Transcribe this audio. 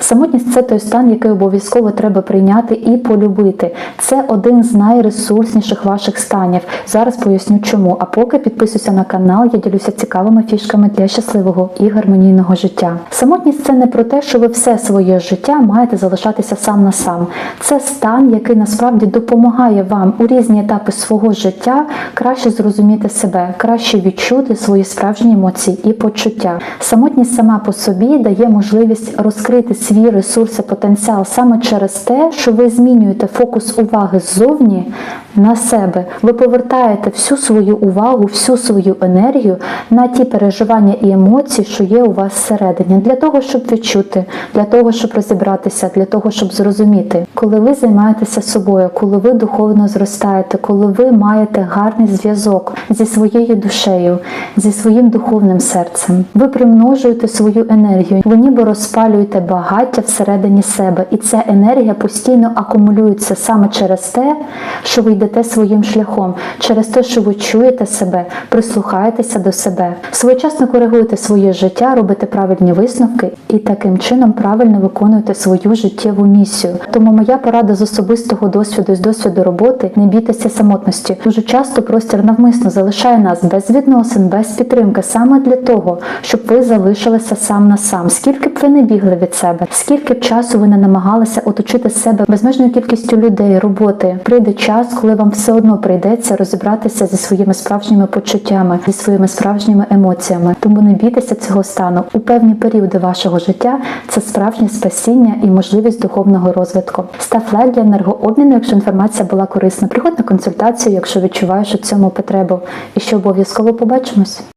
Самотність це той стан, який обов'язково треба прийняти і полюбити. Це один з найресурсніших ваших станів. Зараз поясню чому. А поки підписуйся на канал, я ділюся цікавими фішками для щасливого і гармонійного життя. Самотність це не про те, що ви все своє життя маєте залишатися сам на сам. Це стан, який насправді допомагає вам у різні етапи свого життя краще зрозуміти себе, краще відчути свої справжні емоції і почуття. Самотність сама по собі дає можливість розкрити свій ресурс і потенціал саме через те, що ви змінюєте фокус уваги ззовні на себе. Ви повертаєте всю свою увагу, всю свою енергію на ті переживання і емоції, що є у вас всередині, для того, щоб відчути, для того, щоб розібратися, для того, щоб зрозуміти, коли ви займаєтеся собою, коли ви духовно зростаєте, коли ви маєте гарний зв'язок зі своєю душею, зі своїм духовним серцем, ви примножуєте свою енергію, ви ніби розпалюєте багаття всередині себе, і ця енергія постійно акумулюється саме через те, що ви йдете своїм шляхом, через те, що ви чуєте себе, прислухаєтеся до себе, своєчасно коригуєте своє життя, робите правильні висновки і таким чином правильно виконуєте свою життєву місію. Тому моя порада з особистого досвіду, з досвіду роботи не бійтеся самотності. Дуже часто простір навмисно залишає нас без відносин, без підтримки, саме для того, щоб ви залишилися сам на сам. Скільки б ви не бігли від себе, скільки б часу ви не намагалися оточити себе безмежною кількістю людей, роботи, прийде час, коли вам все одно прийдеться розібратися зі своїми справжніми почуттями, зі своїми справжніми емоціями. Тому не бійтеся цього стану. У певні періоди вашого життя це справжнє спасіння і можливість духовного розвитку. Став лайк для енергообміну, якщо інформація була корисна. Приходь на консультацію, якщо відчуваєш у цьому потребу. І що обов'язково побачимось.